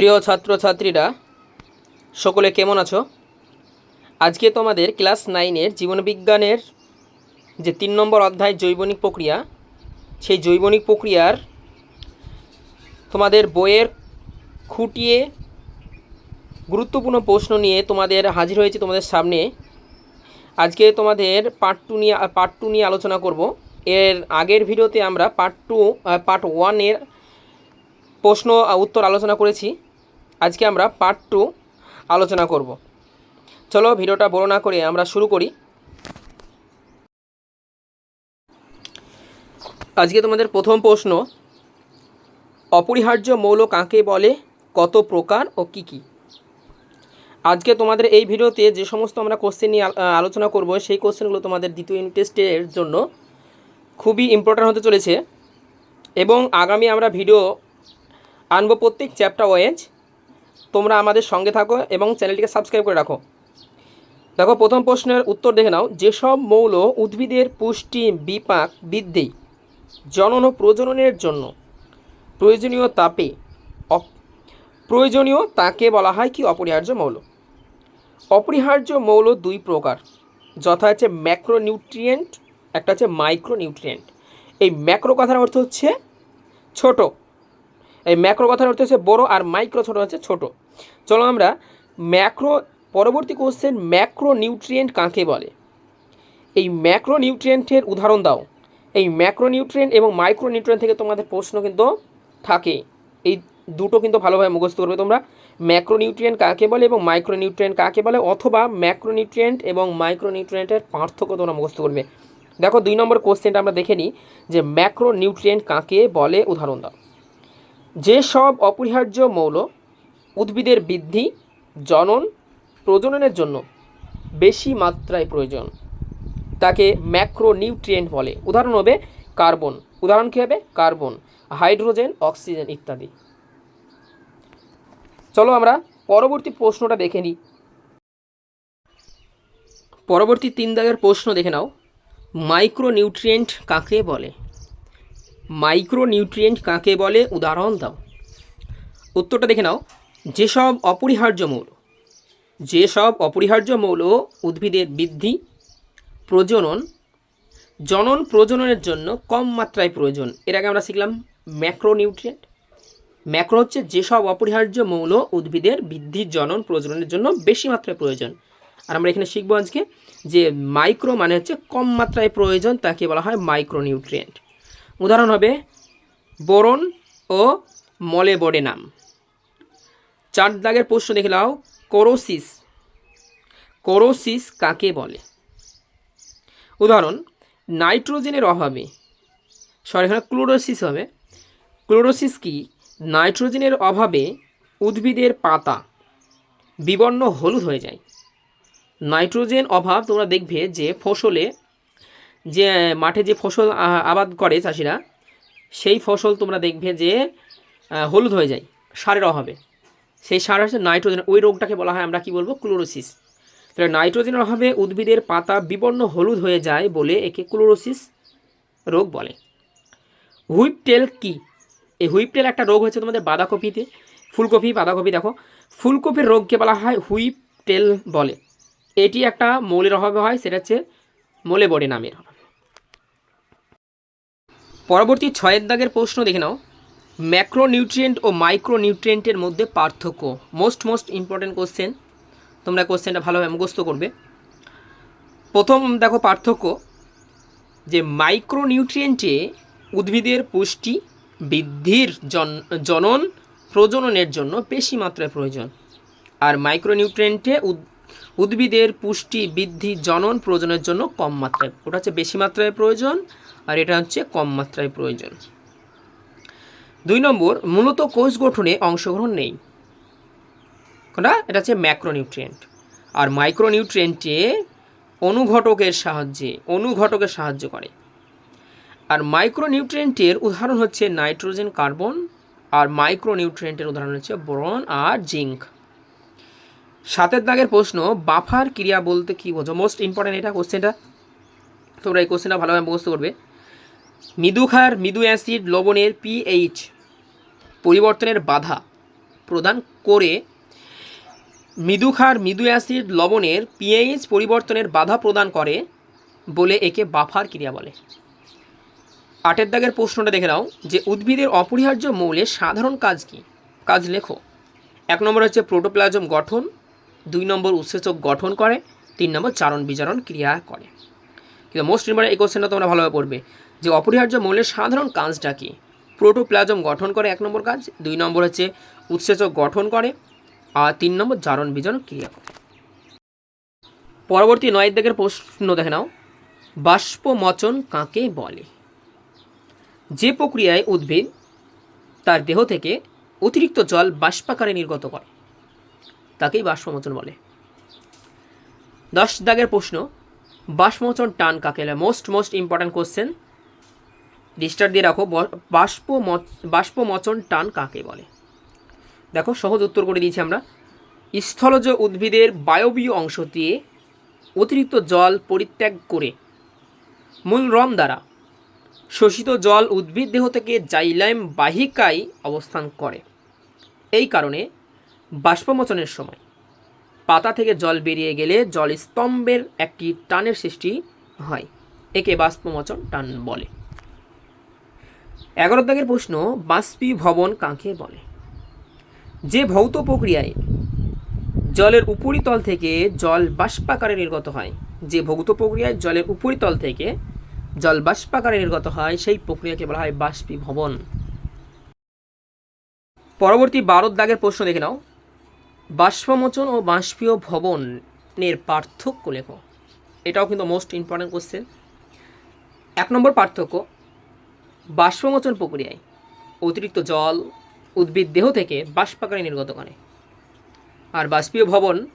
প্রিয় ছাত্রছাত্রীরা, সকলে কেমন আছো? আজকে তোমাদের ক্লাস নাইনের জীবনবিজ্ঞানের যে তিন নম্বর অধ্যায় জৈবনিক প্রক্রিয়া, সেই জৈবনিক প্রক্রিয়ার তোমাদের বইয়ের খুঁটিয়ে গুরুত্বপূর্ণ প্রশ্ন নিয়ে তোমাদের হাজির হয়েছে তোমাদের সামনে। আজকে তোমাদের পার্ট টু নিয়ে পার্ট টু নিয়ে আলোচনা করব। এর আগের ভিডিওতে আমরা পার্ট টু পার্ট ওয়ানের প্রশ্ন উত্তর আলোচনা করেছি। আজকে আমরা পার্ট টু আলোচনা করব। চলো ভিডিওটা বড় না করে আমরা শুরু করি। আজকে তোমাদের প্রথম প্রশ্ন, অপরিহার্য মৌল কাকে বলে, কত প্রকার ও কি কি? আজকে তোমাদের এই ভিডিওতে যে সমস্ত আমরা কোশ্চেন নিয়ে আল- আলোচনা করব, সেই কোশ্চেনগুলো তোমাদের দ্বিতীয় ইউনিট টেস্টের জন্য খুবই ইম্পর্ট্যান্ট হতে চলেছে। এবং আগামী আমরা ভিডিও আনব প্রত্যেক চ্যাপ্টার ওয়াইজ তোমরা আমাদের সঙ্গে থাকো এবং চ্যানেলটিকে সাবস্ক্রাইব করে রাখো। দেখো, প্রথম প্রশ্নের উত্তর দেখে নাও। যেসব মৌল উদ্ভিদের পুষ্টি বিপাক বৃদ্ধি, জনন ও প্রজননের জন্য প্রয়োজনীয় তাপে প্রয়োজনীয় তাকে বলা হয় কি অপরিহার্য মৌল? অপরিহার্য মৌল দুই প্রকার। যথা হচ্ছে ম্যাক্রোনিউট্রিয়েন্ট, একটা হচ্ছে মাইক্রোনিউট্রিয়েন্ট। এই ম্যাক্রো কথার অর্থ হচ্ছে ছোট। এই ম্যাক্রো কথার অর্থ হচ্ছে বড় আর মাইক্রো ছোট হচ্ছে ছোট। চলো আমরা ম্যাক্রো, পরবর্তী কোশ্চেন ম্যাক্রো নিউট্রিয়েন্ট কাকে বলে? এই ম্যাক্রো নিউট্রিয়েন্টের উদাহরণ দাও। এই ম্যাক্রো নিউট্রিয়েন্ট এবং মাইক্রো নিউট্রিয়েন্ট থেকে তোমাদের প্রশ্ন কিন্তু থাকে। এই দুটো কিন্তু ভালোভাবে মুখস্থ করবে তোমরা। ম্যাক্রো নিউট্রিয়েন্ট কাকে বলে এবং মাইক্রো নিউট্রিয়েন্ট কাকে বলে? অথবা ম্যাক্রো নিউট্রিয়েন্ট এবং মাইক্রো নিউট্রিয়েন্টের পার্থক্য তোমরা মুখস্থ করবে। দেখো দুই নম্বর কোশ্চেনটা আমরা দেখে নিই যে ম্যাক্রো নিউট্রিয়েন্ট কাকে বলে? উদাহরণ দাও। যেসব অপরিহার্য মৌল উদ্ভিদের বৃদ্ধি, জনন, প্রজননের জন্য বেশি মাত্রায় প্রয়োজন। তাকে ম্যাক্রোনিউট্রিয়েন্ট বলে। উদাহরণ হবে কার্বন। উদাহরণ কী হবে? কার্বন, হাইড্রোজেন, অক্সিজেন ইত্যাদি। চলো আমরা পরবর্তী প্রশ্নটা দেখে নিই। পরবর্তী তিন দাগের প্রশ্ন দেখে নাও। মাইক্রোনিউট্রিয়েন্ট কাকে বলে? মাইক্রোনিউট্রিয়েন্ট কাকে বলে? উদাহরণ দাও। উত্তরটা দেখে নাও। যেসব অপরিহার্য মৌল, যেসব অপরিহার্য মৌল উদ্ভিদের বৃদ্ধি, প্রজনন, জনন প্রজননের জন্য কম মাত্রায় প্রয়োজন। এর আগে আমরা শিখলাম ম্যাক্রোনিউট্রিয়েন্ট। ম্যাক্রো হচ্ছে যেসব অপরিহার্য মৌল উদ্ভিদের বৃদ্ধি, জনন, প্রজননের জন্য বেশি মাত্রায় প্রয়োজন। আর আমরা এখানে শিখব আজকে যে মাইক্রো মানে হচ্ছে কম মাত্রায় প্রয়োজন, তাকে বলা হয় মাইক্রোনিউট্রিয়েন্ট। উদাহরণ হবে বোরন ও মলেবডেনাম চার দাগের প্রশ্ন দেখে নাও, কোরোসিস কোরোসিস কাকে বলে? উদাহরণ, নাইট্রোজেনের অভাবে, সরি, এখানে ক্লোরোসিস হবে। ক্লোরোসিস কি? নাইট্রোজেনের অভাবে উদ্ভিদের পাতা বিবর্ণ হলুদ হয়ে যায়। নাইট্রোজেন অভাব তোমরা দেখবে যে ফসলে যে মাঠে যে ফসল আবাদ করে চাষিরা, সেই ফসল তোমরা দেখবে যে হলুদ হয়ে যায়, সারের অভাবে। সেই সার হচ্ছে নাইট্রোজেন, ওই রোগটাকে বলা হয় আমরা কি বলব? ক্লোরোসিস। তাহলে নাইট্রোজেনের অভাবে উদ্ভিদের পাতা বিবর্ণ হলুদ হয়ে যায় বলে একে ক্লোরোসিস রোগ বলে। হুইপটেল কি? এই হুইপটেল একটা রোগ হচ্ছে তোমাদের বাঁধাকপিতে, ফুলকপি, বাঁধাকপি দেখো। ফুলকপির রোগকে বলা হয় হুইপটেল বলে। এটি একটা মৌলের অভাবে হয়, সেটা হচ্ছে মোলে বডে নামের। পরবর্তী ছয়ের দাগের প্রশ্ন দেখে নাও। ম্যাক্রোনিউট্রিয়েন্ট ও মাইক্রোনিউট্রিয়েন্টের মধ্যে পার্থক্য। মোস্ট মোস্ট ইম্পর্টেন্ট কোশ্চেন তোমরা কোশ্চেনটা ভালোভাবে মুখস্থ করবে। প্রথম দেখো পার্থক্য যে মাইক্রোনিউট্রিয়েন্টে উদ্ভিদের পুষ্টি বৃদ্ধির জন জনন প্রজননের জন্য বেশি মাত্রায় প্রয়োজন। আর মাইক্রোনিউট্রিয়েন্টে উদ্ভিদের পুষ্টি বৃদ্ধি জনন প্রয়োজনের জন্য কম মাত্রায়। ওটা হচ্ছে বেশি মাত্রায় প্রয়োজন আর এটা হচ্ছে কম মাত্রায় প্রয়োজন। দুই নম্বর, মূলত কোষ গঠনে অংশগ্রহণ নেই। কোনটা? এটা হচ্ছে ম্যাক্রোনিউট্রিয়েন্ট। আর মাইক্রোনিউট্রিয়েন্টে অনুঘটকের সাহায্যে, অনুঘটকের সাহায্য করে। আর মাইক্রোনিউট্রিয়েন্টের উদাহরণ হচ্ছে নাইট্রোজেন, কার্বন। আর মাইক্রোনিউট্রিয়েন্টের উদাহরণ হচ্ছে বোরন আর জিঙ্ক। সাতের দাগের প্রশ্ন, বাফার ক্রিয়া বলতে কী বোঝো? মোস্ট ইম্পর্ট্যান্ট এটা কোশ্চেনটা তোমরা এই কোশ্চেনটা ভালোভাবে মুখস্থ করবে। মৃদু মৃদু অ্যাসিড লবণের পিএইচ পরিবর্তনের বাধা প্রদান করে। মৃদুক্ষার মৃদু অ্যাসিড লবণের পিএইচ পরিবর্তনের বাধা প্রদান করে বলে একে বাফার ক্রিয়া বলে। আটের দাগের প্রশ্নটা দেখে নাও, যে উদ্ভিদের অপরিহার্য মৌলের সাধারণ কাজ কি? কাজ লেখো। এক নম্বর হচ্ছে প্রোটোপ্লাজম গঠন দুই নম্বর উৎসেচক গঠন করে, তিন নম্বর চারণ বিচারণ ক্রিয়া করে। কিন্তু মোস্ট ইম্পর্টেন্ট এই কোশ্চেনটা তোমরা ভালোভাবে পড়বে যে অপরিহার্য মৌলের সাধারণ কাজটা কি? প্রোটোপ্লাজম গঠন করে এক নম্বর কাজ, দুই নম্বর হচ্ছে উৎসেচক গঠন করে, আর তিন নম্বর জারণ বিজারণ ক্রিয়া করে। পরবর্তী নয়ের দিকের প্রশ্ন দেখে নাও। বাষ্পমোচন কাকে বলে? যে প্রক্রিয়ায় উদ্ভিদ তার দেহ থেকে অতিরিক্ত জল বাষ্পাকারে নির্গত করে। তাকেই বাষ্পমোচন বলে। দশ দাগের প্রশ্ন, বাষ্পমোচন টান কাকে most most important question register দিয়ে রাখো বাষ্প বাষ্পমোচন টান কাকে বলে? দেখো, সহজ উত্তর করে দিয়েছি আমরা। স্থলজ উদ্ভিদের বায়বীয় অংশ দিয়ে অতিরিক্ত জল পরিত্যাগ করে মূল রম দ্বারা শোষিত জল উদ্ভিদ দেহ থেকে জাইলাইম বাহিকায় অবস্থান করে। এই কারণে বাষ্পমোচনের সময়। পাতা থেকে জল বেরিয়ে গেলে জল স্তম্ভের একটি টানের সৃষ্টি হয়, একে বাষ্পমোচন টান বলে। এগারো দাগের প্রশ্ন, বাষ্পীভবন কাকে বলে? যে ভৌত প্রক্রিয়ায় জলের উপরিতল থেকে জল বাষ্পাকারে নির্গত হয়, যে ভৌত প্রক্রিয়ায় জলের উপরিতল থেকে জল বাষ্পাকারে নির্গত হয়, সেই প্রক্রিয়াকে বলা হয় বাষ্পীভবন। পরবর্তী বারো দাগের প্রশ্ন দেখে নাও। বাষ্পমোচন ও বাষ্পীয় ভবনের পার্থক্য লেখো। এটাও কিন্তু মোস্ট ইম্পর্ট্যান্ট কোশ্চেন এক নম্বর পার্থক্য, বাষ্পমোচন প্রক্রিয়ায় অতিরিক্ত জল উদ্ভিদ দেহ থেকে বাষ্পাকারে নির্গত করে। আর বাষ্পীয় ভবন,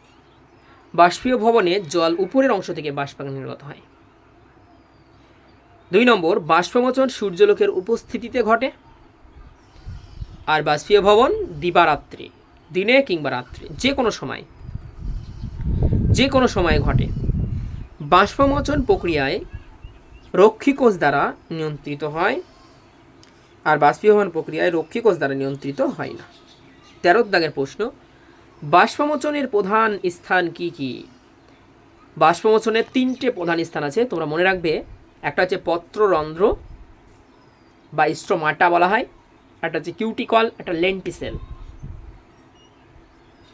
বাষ্পীয় ভবনে জল উপরের অংশ থেকে বাষ্পাকারে নির্গত হয়। দুই নম্বর, বাষ্পমোচন সূর্যলোকের উপস্থিতিতে ঘটে। আর বাষ্পীয় ভবন দিবারাত্রি। দিনে কিংবা রাত্রে, যে কোনো সময়, যে কোনো সময়ে ঘটে। বাষ্পমোচন প্রক্রিয়ায় রক্ষীকোষ দ্বারা নিয়ন্ত্রিত হয় আর বাষ্পীভবন প্রক্রিয়ায় রক্ষীকোষ দ্বারা নিয়ন্ত্রিত হয় না। তেরো দাগের প্রশ্ন, বাষ্পমোচনের প্রধান স্থান কি কি? বাষ্পমোচনের তিনটে প্রধান স্থান আছে, তোমরা মনে রাখবে, একটা হচ্ছে পত্ররন্ধ্র বা স্ট্রোমাটা বলা হয়, একটা হচ্ছে কিউটিকল, একটা লেন্টিসেল।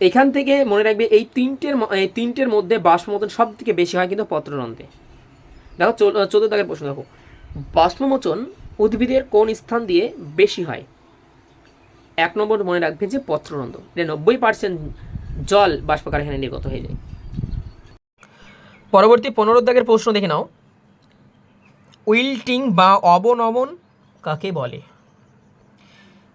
এখান থেকে মনে রাখবে এই তিনটের এই তিনটের মধ্যে বাষ্পমোচন সব থেকে বেশি হয় কিন্তু পত্ররন্ধ্রে। দেখো চোদ্দ দাগের প্রশ্ন দেখো। বাষ্পমোচন উদ্ভিদের কোন স্থান দিয়ে বেশি হয়? এক নম্বর মনে রাখবে যে পত্ররন্ধ্র। নব্বই পার্সেন্ট জল বাষ্পকার এখানে নির্গত হয়ে যায়। পরবর্তী পনেরো দাগের প্রশ্ন দেখে নাও। উইল্টিং বা অবনমন কাকে বলে?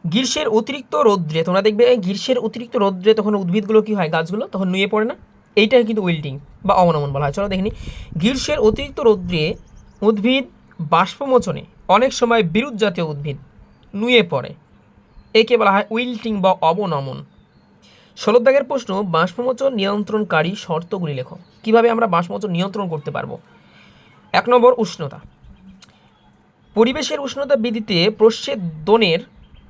গ্রীষ্মের অতিরিক্ত রৌদ্রে, তোমরা দেখবে গ্রীষ্মের অতিরিক্ত রৌদ্রে তখন উদ্ভিদগুলো কী হয়? গাছগুলো তখন নুয়ে পড়ে না? এইটাই কিন্তু উইল্টিং বা অবনমন বলা হয়। চলো দেখিনি গ্রীষ্মের অতিরিক্ত রৌদ্রে উদ্ভিদ বাষ্পমোচনে অনেক সময় বিরুদ্ধ জাতীয় উদ্ভিদ নুয়ে পড়ে। একে বলা হয় উইল্টিং বা অবনমন। ষোলো দাগের প্রশ্ন, বাষ্পমোচন নিয়ন্ত্রণকারী শর্তগুলি লেখো। কীভাবে আমরা বাষ্পমোচন নিয়ন্ত্রণ করতে পারব? এক নম্বর উষ্ণতা। পরিবেশের উষ্ণতা বৃদ্ধিতে প্রচ্ছেদনের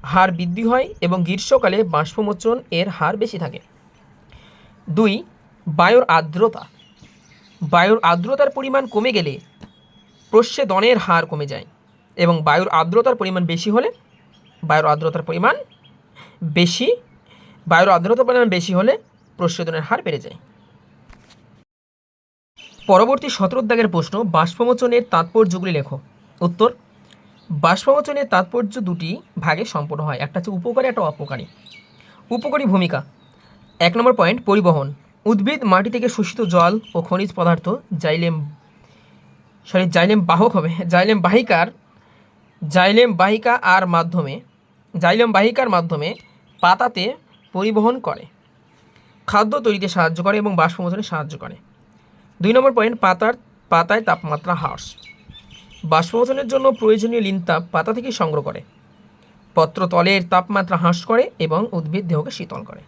হার বৃদ্ধি হয় এবং গ্রীষ্মকালে বাষ্পমোচন এর হার বেশি থাকে। দুই, বায়ুর আর্দ্রতা। বায়ুর আর্দ্রতার পরিমাণ কমে গেলে প্রচ্ছেদনের হার কমে যায় এবং বায়ুর আর্দ্রতার পরিমাণ বেশি হলে বায়ুর আর্দ্রতার পরিমাণ বেশি, বায়ুর আর্দ্রতার পরিমাণ বেশি হলে প্রচ্ছেদনের হার বেড়ে যায়। পরবর্তী সতেরো প্রশ্ন, বাষ্পমোচনের তাৎপর্যগুলি লেখো। উত্তর বাষ্পমোচনের তাৎপর্য দুটি ভাগে সম্পূর্ণ হয়। একটা হচ্ছে উপকারী, একটা অপকারী। উপকারী ভূমিকা। এক নম্বর পয়েন্ট, পরিবহন। উদ্ভিদ মাটি থেকে শোষিত জল ও খনিজ পদার্থ জাইলেম সরি, জাইলেম বাহক হবে। জাইলেম বাহিকার জাইলেম বাহিকা আর মাধ্যমে জাইলেম বাহিকার মাধ্যমে পাতাতে পরিবহন করে। খাদ্য তৈরিতে সাহায্য করে এবং বাষ্পমোচনে সাহায্য করে। দুই নম্বর পয়েন্ট, পাতার পাতায় তাপমাত্রা হ্রাস। বাষ্পমোচনের জন্য প্রয়োজনীয় লিনতাপ পাতা থেকে সংগ্রহ করে। পত্রতলের তাপমাত্রা হ্রাস করে এবং উদ্ভিদ দেহকে শীতল করে।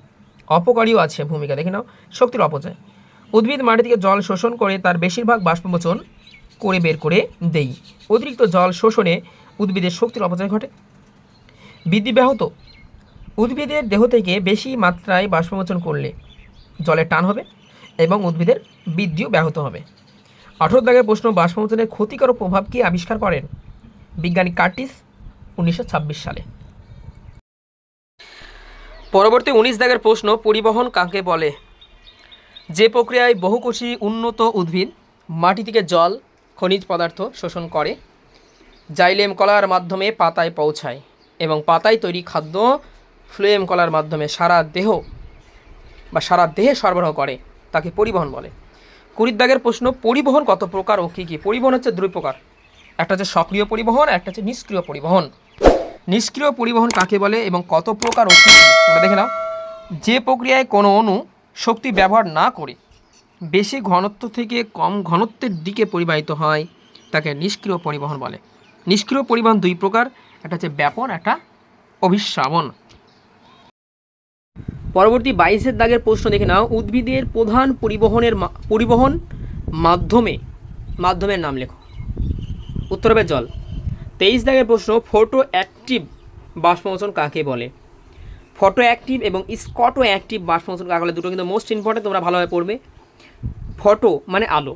অপকারীও আছে ভূমিকা, দেখে নাও, শক্তির অপচয়। উদ্ভিদ মাটি থেকে জল শোষণ করে তার বেশিরভাগ বাষ্পমোচন করে বের করে দেই। অতিরিক্ত জল শোষণে উদ্ভিদের শক্তির অপচয় ঘটে। বৃদ্ধি ব্যাহত। উদ্ভিদের দেহ থেকে বেশি মাত্রায় বাষ্পমোচন করলে জলের টান হবে এবং উদ্ভিদের বৃদ্ধিও ব্যাহত হবে। আঠেরো দাগের প্রশ্ন বাষ্পমোচনের ক্ষতিকর প্রভাব কি আবিষ্কার করেন? বিজ্ঞানী কার্টিস, উনিশশো ছাব্বিশ সালে। পরবর্তী উনিশ দাগের প্রশ্ন পরিবহন কাকে বলে? যে প্রক্রিয়ায় বহুকোষী উন্নত উদ্ভিদ মাটি থেকে জল, খনিজ পদার্থ শোষণ করে, জাইলেম কলার মাধ্যমে পাতায় পৌঁছায় এবং পাতায় তৈরি খাদ্য ফ্লোয়েম কলার মাধ্যমে সারা দেহ বা সারা দেহে সরবরাহ করে, তাকে পরিবহন বলে। কুড়ির দাগের প্রশ্ন, পরিবহন কত প্রকার ও কী কী? পরিবহন হচ্ছে দুই প্রকার। একটা হচ্ছে সক্রিয় পরিবহন, একটা হচ্ছে নিষ্ক্রিয় পরিবহন। নিষ্ক্রিয় পরিবহন কাকে বলে এবং কত প্রকার ও কী তোমরা দেখে নাও। যে প্রক্রিয়ায় কোনো অণু শক্তি ব্যবহার না করে বেশি ঘনত্ব থেকে কম ঘনত্বের দিকে পরিবাহিত হয়, তাকে নিষ্ক্রিয় পরিবহন বলে। নিষ্ক্রিয় পরিবহন দুই প্রকার, একটা হচ্ছে ব্যাপন, একটা অভিশ্রাবণ। পরবর্তী বাইশের দাগের প্রশ্ন দেখে নাও। উদ্ভিদের প্রধান পরিবহনের পরিবহন মাধ্যমে, মাধ্যমের নাম লেখো। উত্তর হবে জল। তেইশ দাগের প্রশ্ন ফটো অ্যাক্টিভ বাষ্পমোচন কাকে বলে? ফটো অ্যাক্টিভ এবং স্কটো অ্যাক্টিভ বাষ্পমোচন কাকে বলে? দুটো কিন্তু মোস্ট ইম্পর্টেন্ট তোমরা ভালোভাবে পড়বে। ফটো মানে আলো।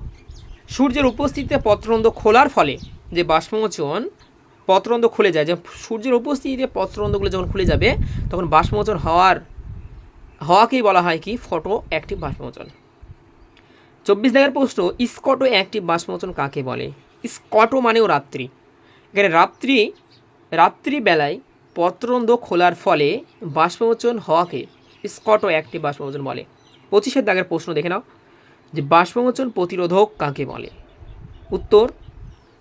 সূর্যের উপস্থিতিতে পত্রন্দ খোলার ফলে যে বাষ্পমোচন পত্রন্দ খুলে যায়, যে সূর্যের উপস্থিতিতে পত্রন্ধ্যগুলো যখন খুলে যাবে, তখন বাষ্পমোচন হওয়ার হওয়াকেই বলা হয় কি? ফটো অ্যাক্টিভ বাষ্পমোচন। চব্বিশ দাগের প্রশ্ন স্কটো অ্যাক্টিভ বাষ্পমোচন কাকে বলে? স্কটো মানেও রাত্রি। এখানে রাত্রি রাত্রিবেলায় পত্রন্দ খোলার ফলে বাষ্পমোচন হওয়াকে স্কটো অ্যাক্টিভ বাষ্পমোচন বলে। পঁচিশের দাগের প্রশ্ন দেখে নাও, যে বাষ্পমোচন প্রতিরোধক কাকে বলে? উত্তর,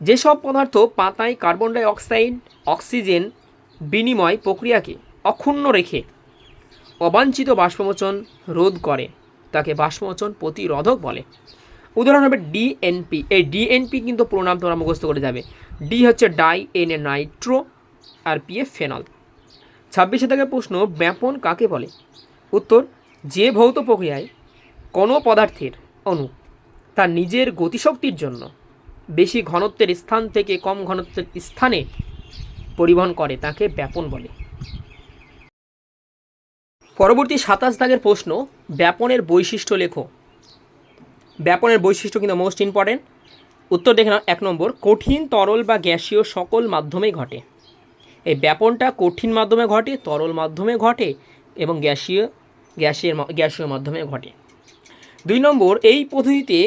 যেসব পদার্থ পাতায় কার্বন ডাই অক্সাইড, অক্সিজেন বিনিময় প্রক্রিয়াকে অক্ষুণ্ণ রেখে অবাঞ্ছিত বাষ্পমোচন রোধ করে, তাকে বাষ্পমোচন প্রতিরোধক বলে। উদাহরণ হবে ডিএনপি। এই ডিএনপি কিন্তু পুরো নাম তোমরা মুখস্থ করে যাবে। ডি হচ্ছে ডাই এন এ নাইট্রো আর পি এ ফেনল। ছাব্বিশে থেকে প্রশ্ন, ব্যাপন কাকে বলে? উত্তর, যে ভৌত প্রক্রিয়ায় কোনো পদার্থের অণু তার নিজের গতিশক্তির জন্য বেশি ঘনত্বের স্থান থেকে কম ঘনত্বের স্থানে পরিবহন করে, তাকে ব্যাপন বলে। পরবর্তী সাতাশ দাগের প্রশ্ন, ব্যাপনের বৈশিষ্ট্য লেখো। ব্যাপনের বৈশিষ্ট্য কিন্তু মোস্ট ইম্পর্টেন্ট উত্তর দেখে নাও, এক নম্বর, কঠিন, তরল বা গ্যাসীয় সকল মাধ্যমেই ঘটে। এই ব্যাপনটা কঠিন মাধ্যমে ঘটে, তরল মাধ্যমে ঘটে এবং গ্যাসীয়, গ্যাসের গ্যাসীয় মাধ্যমে ঘটে। দুই নম্বর, এই পদ্ধতিতে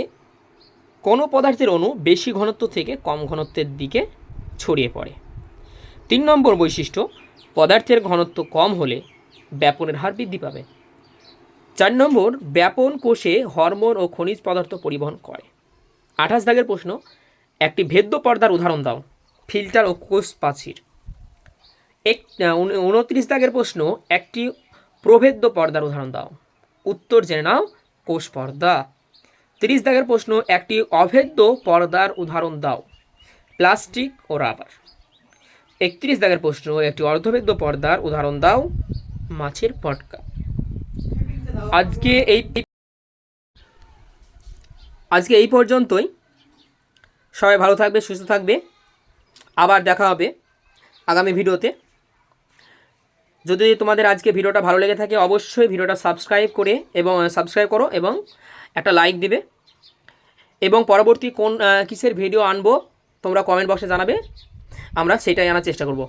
কোনো পদার্থের অণু বেশি ঘনত্ব থেকে কম ঘনত্বের দিকে ছড়িয়ে পড়ে? তিন নম্বর বৈশিষ্ট্য, পদার্থের ঘনত্ব কম হলে ব্যাপনের হার বৃদ্ধি পাবে। চার নম্বর, ব্যাপন কোষে হরমোন ও খনিজ পদার্থ পরিবহন করে। আঠাশ দাগের প্রশ্ন, একটি ভেদ্য পর্দার উদাহরণ দাও, ফিল্টার ও কোষ প্রাচীর এক, উন- উনত্রিশ দাগের প্রশ্ন, একটি প্রভেদ্য পর্দার উদাহরণ দাও, উত্তর জেনে নাও, কোষ পর্দা। তিরিশ দাগের প্রশ্ন, একটি অভেদ্য পর্দার উদাহরণ দাও, প্লাস্টিক ও রাবার। একত্রিশ দাগের প্রশ্ন, একটি অর্ধভেদ্য পর্দার উদাহরণ দাও মাছের পটকা। আজকে এই আজকে এই পর্যন্তই। সবাই ভালো থাকবে, সুস্থ থাকবে। আবার দেখা হবে আগামী ভিডিওতে। যদি তোমাদের আজকে ভিডিওটা ভালো লেগে থাকে, অবশ্যই ভিডিওটা সাবস্ক্রাইব করে এবং সাবস্ক্রাইব করো এবং একটা লাইক দিবে। এবং পরবর্তী কোন কিসের ভিডিও আনব, তোমরা কমেন্ট বক্সে জানাবে। আমরা সেটাই আনার চেষ্টা করব।